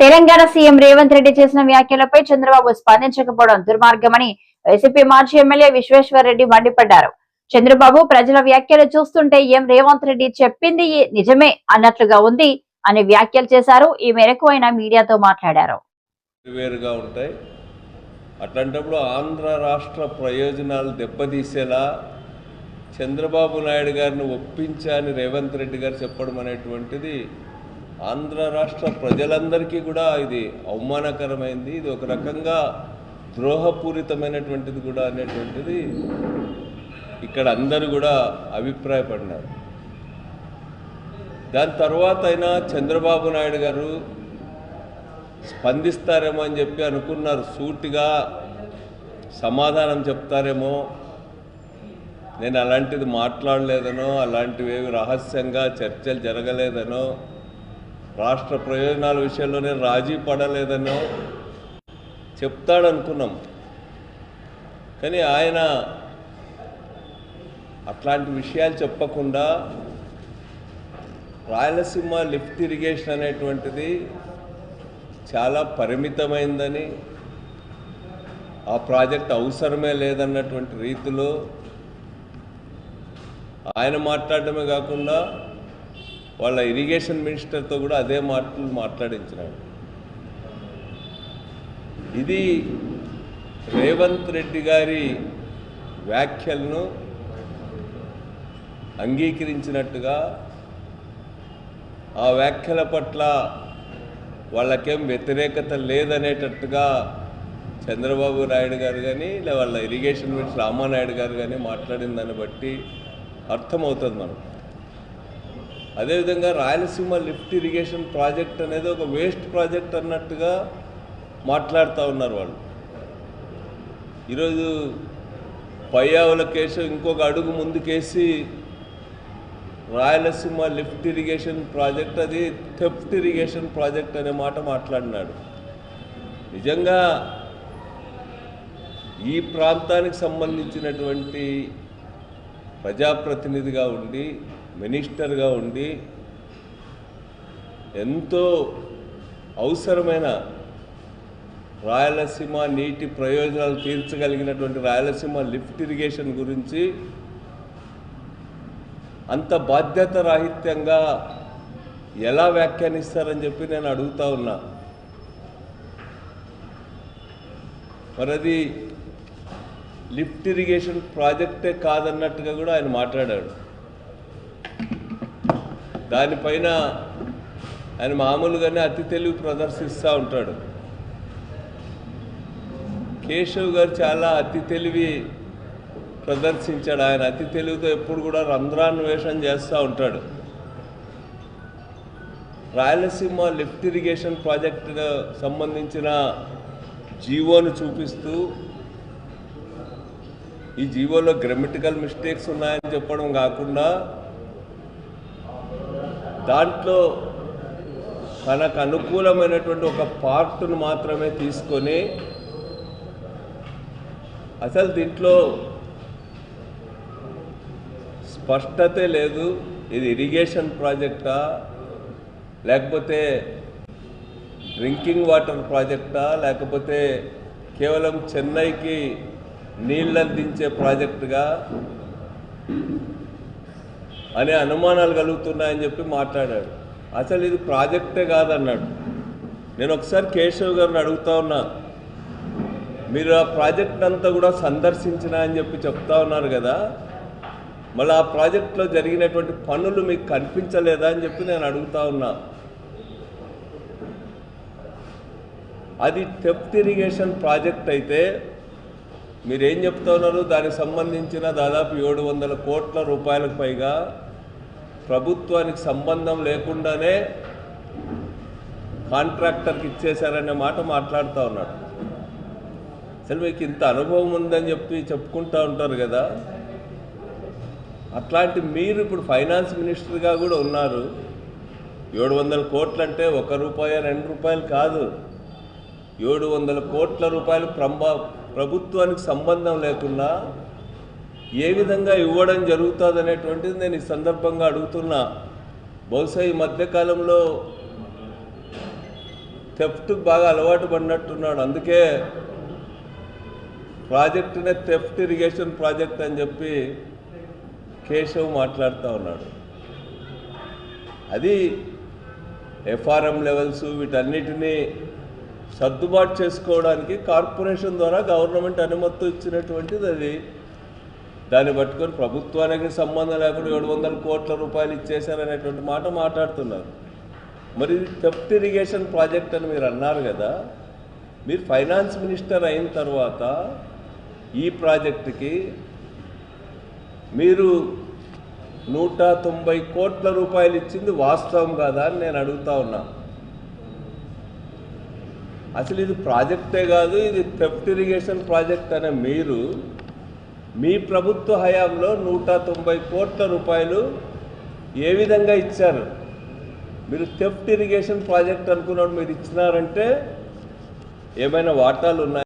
Telangana CM Revanth Reddy చేసిన వ్యాఖ్యలపై చంద్రబాబు స్పందించకపోవడం దుర్మార్గమని వైసీపీ మాజీ ఎమ్మెల్యే విశ్వేశ్వర్ రెడ్డి మండిపడ్డారు. చంద్రబాబు ప్రజల వ్యాఖ్యలు చూస్తుంటే ఏం రేవంత్ రెడ్డి చెప్పింది నిజమే అన్నట్లుగా ఉంది అని వ్యాఖ్యలు చేశారు. ఈ మేరకు ఆయన మీడియాతో మాట్లాడారు. వేరుగా ఉంటాయి. అట్లాంటప్పుడు ఆంధ్ర రాష్ట్ర ప్రయోజనాలు దెబ్బతీసేలా చంద్రబాబు నాయుడు గారిని ఒప్పించాని రేవంత్ రెడ్డి గారు చెప్పడం అనేటువంటిది ఆంధ్ర రాష్ట్ర ప్రజలందరికీ కూడా ఇది అవమానకరమైంది. ఇది ఒక రకంగా ద్రోహపూరితమైనటువంటిది కూడా అనేటువంటిది ఇక్కడ అందరూ కూడా అభిప్రాయపడినారు. దాని తర్వాత అయినా చంద్రబాబు నాయుడు గారు స్పందిస్తారేమో అని చెప్పి అనుకున్నారు. సూటిగా సమాధానం చెప్తారేమో. నేను అలాంటిది మాట్లాడలేదనో అలాంటివి రహస్యంగా చర్చలు జరగలేదనో రాష్ట్ర ప్రయోజనాల విషయంలోనే రాజీ పడలేదనో చెప్తాడనుకున్నాం. కానీ ఆయన అట్లాంటి విషయాలు చెప్పకుండా రాయలసీమ లిఫ్ట్ ఇరిగేషన్ అనేటువంటిది చాలా పరిమితమైందని ఆ ప్రాజెక్ట్ అవసరమే లేదన్నటువంటి రీతిలో ఆయన మాట్లాడటమే కాకుండా వాళ్ళ ఇరిగేషన్ మినిస్టర్తో కూడా అదే మాటలు మాట్లాడించినాడు. ఇది రేవంత్ రెడ్డి గారి వ్యాఖ్యలను అంగీకరించినట్టుగా ఆ వ్యాఖ్యల పట్ల వాళ్ళకేం వ్యతిరేకత లేదనేటట్టుగా చంద్రబాబు నాయుడు గారు కానీ లేదా వాళ్ళ ఇరిగేషన్ మినిస్టర్ రామానాయుడు గారు కానీ మాట్లాడిన దాన్ని బట్టి అర్థమవుతుంది మనకు. అదేవిధంగా రాయలసీమ లిఫ్ట్ ఇరిగేషన్ ప్రాజెక్ట్ అనేది ఒక వేస్ట్ ప్రాజెక్ట్ అన్నట్టుగా మాట్లాడుతూ ఉన్నారు వాళ్ళు. ఈరోజు పయ్యావుల కేసు ఇంకొక అడుగు ముందుకేసి రాయలసీమ లిఫ్ట్ ఇరిగేషన్ ప్రాజెక్ట్ అది థెఫ్ట్ ఇరిగేషన్ ప్రాజెక్ట్ అనే మాట మాట్లాడినాడు. నిజంగా ఈ ప్రాంతానికి సంబంధించినటువంటి ప్రజాప్రతినిధిగా ఉండి మినిస్టర్గా ఉండి ఎంతో అవసరమైన రాయలసీమ నీటి ప్రయోజనాలు తీర్చగలిగినటువంటి రాయలసీమ లిఫ్ట్ ఇరిగేషన్ గురించి అంత బాధ్యత రాహిత్యంగా ఎలా వ్యాఖ్యానిస్తారని చెప్పి నేను అడుగుతా ఉన్నా. మరి అది లిఫ్ట్ ఇరిగేషన్ ప్రాజెక్టే కాదన్నట్టుగా కూడా ఆయన మాట్లాడాడు. దానిపైన ఆయన మామూలుగానే అతి తెలివి ప్రదర్శిస్తూ ఉంటాడు. కేశవ్ గారు చాలా అతి తెలివి ప్రదర్శించాడు. ఆయన అతి తెలివితో ఎప్పుడు కూడా రంధ్రాన్వేషణ చేస్తూ ఉంటాడు. రాయలసీమ లిఫ్ట్ ఇరిగేషన్ ప్రాజెక్టు సంబంధించిన జీవోను చూపిస్తూ ఈ జీవోలో గ్రామటికల్ మిస్టేక్స్ ఉన్నాయని చెప్పడం కాకుండా దాంట్లో తనకు అనుకూలమైనటువంటి ఒక పార్ట్ను మాత్రమే తీసుకొని అసలు దీంట్లో స్పష్టతే లేదు. ఇది ఇరిగేషన్ ప్రాజెక్టా లేకపోతే డ్రింకింగ్ వాటర్ ప్రాజెక్టా లేకపోతే కేవలం చెన్నైకి నీళ్ళందించే ప్రాజెక్టుగా అనే అనుమానాలు కలుగుతున్నాయని చెప్పి మాట్లాడాడు. అసలు ఇది ప్రాజెక్టే కాదన్నాడు. నేను ఒకసారి కేశవ్ గారిని అడుగుతా ఉన్నా మీరు ఆ ప్రాజెక్ట్ అంతా కూడా సందర్శించిన అని చెప్పి చెప్తా ఉన్నారు కదా మళ్ళీ ఆ ప్రాజెక్ట్లో జరిగినటువంటి పనులు మీకు కనిపించలేదా అని చెప్పి నేను అడుగుతా ఉన్నా. అది టెప్త్ ఇరిగేషన్ ప్రాజెక్ట్ అయితే మీరేం చెప్తా ఉన్నారు దానికి సంబంధించిన దాదాపు ఏడు వందల కోట్ల రూపాయలకు పైగా ప్రభుత్వానికి సంబంధం లేకుండానే కాంట్రాక్టర్కి ఇచ్చేశారనే మాట మాట్లాడుతూ ఉన్నాడు. అసలు మీకు ఇంత అనుభవం ఉందని చెప్పి చెప్పుకుంటూ ఉంటారు కదా. అట్లాంటి మీరు ఇప్పుడు ఫైనాన్స్ మినిస్టర్గా కూడా ఉన్నారు. ఏడు వందల కోట్లు అంటే ఒక రూపాయి రెండు రూపాయలు కాదు. ఏడు వందల కోట్ల రూపాయలు ప్రంబ ప్రభుత్వానికి సంబంధం లేకుండా ఏ విధంగా ఇవ్వడం జరుగుతుంది అనేటువంటిది నేను ఈ సందర్భంగా అడుగుతున్నా. బహుశా ఈ మధ్యకాలంలో థెఫ్ట్ బాగా అలవాటు పడినట్టున్నాడు. అందుకే ప్రాజెక్టునే థెఫ్ట్ ఇరిగేషన్ ప్రాజెక్ట్ అని చెప్పి కేశవ్ మాట్లాడుతూ ఉన్నాడు. అది ఎఫ్ఆర్ఎం లెవెల్స్ వీటన్నిటినీ సర్దుబాటు చేసుకోవడానికి కార్పొరేషన్ ద్వారా గవర్నమెంట్ అనుమతి ఇచ్చినటువంటిది అది. దాన్ని పట్టుకొని ప్రభుత్వానికి సంబంధం లేకుండా ఏడు వందల కోట్ల రూపాయలు ఇచ్చేశారనేటువంటి మాట మాట్లాడుతున్నారు. మరి ఇది ఇరిగేషన్ ప్రాజెక్ట్ అని మీరు అన్నారు కదా మీరు ఫైనాన్స్ మినిస్టర్ అయిన తర్వాత ఈ ప్రాజెక్టుకి మీరు నూట తొంభై కోట్ల రూపాయలు ఇచ్చింది వాస్తవం కాదా అని నేను అడుగుతా ఉన్నాను అసలు ఇది ప్రాజెక్టే కాదు ఇది థెఫ్ట్ ఇరిగేషన్ ప్రాజెక్ట్ అనే మీరు మీ ప్రభుత్వ హయాంలో నూట తొంభై కోట్ల రూపాయలు ఏ విధంగా ఇచ్చారు? మీరు థెఫ్ట్ ఇరిగేషన్ ప్రాజెక్ట్ అనుకున్నాడు మీరు ఇచ్చినారంటే ఏమైనా వాటాలు ఉన్నాయి?